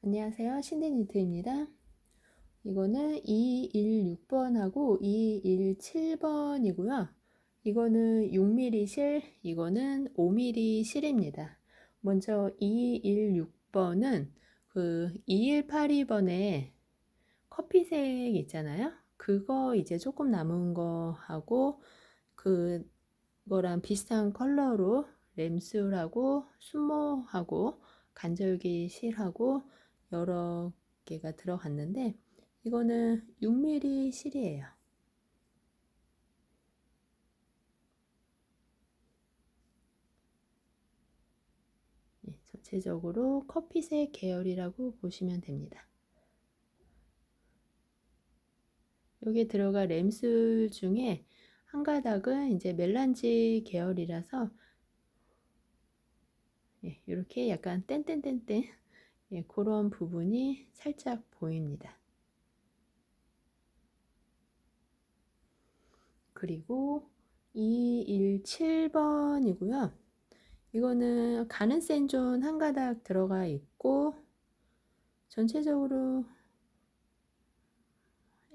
안녕하세요. 신데니트입니다. 이거는 216번하고 217번이고요. 이거는 6mm 실, 이거는 5mm 실입니다. 먼저 216번은 그 2182번에 커피색 있잖아요. 그거 이제 조금 남은 거 하고 그거랑 비슷한 컬러로 램술하고 순모하고 간절기 실하고 여러 개가 들어갔는데 이거는 6mm 실이에요. 예, 전체적으로 커피색 계열이라고 보시면 됩니다. 여기에 들어가 램술 중에 한 가닥은 이제 멜란지 계열이라서 예, 이렇게 약간 땡땡땡땡 예, 그런 부분이 살짝 보입니다. 그리고 217번이고요. 이거는 가는 센존 한 가닥 들어가 있고 전체적으로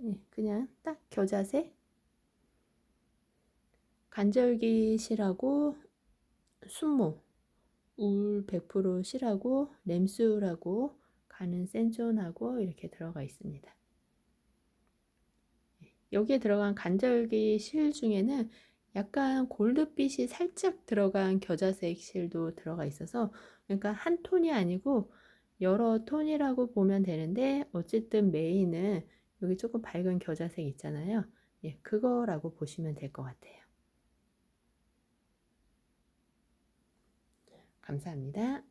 예, 그냥 딱 겨자색 간절기 실하고 순모 울 100% 실하고 램술하고 가는 센존하고 이렇게 들어가 있습니다. 여기에 들어간 간절기 실 중에는 약간 골드빛이 살짝 들어간 겨자색 실도 들어가 있어서 그러니까 한 톤이 아니고 여러 톤이라고 보면 되는데 어쨌든 메인은 여기 조금 밝은 겨자색 있잖아요. 예, 그거라고 보시면 될 것 같아요. 감사합니다.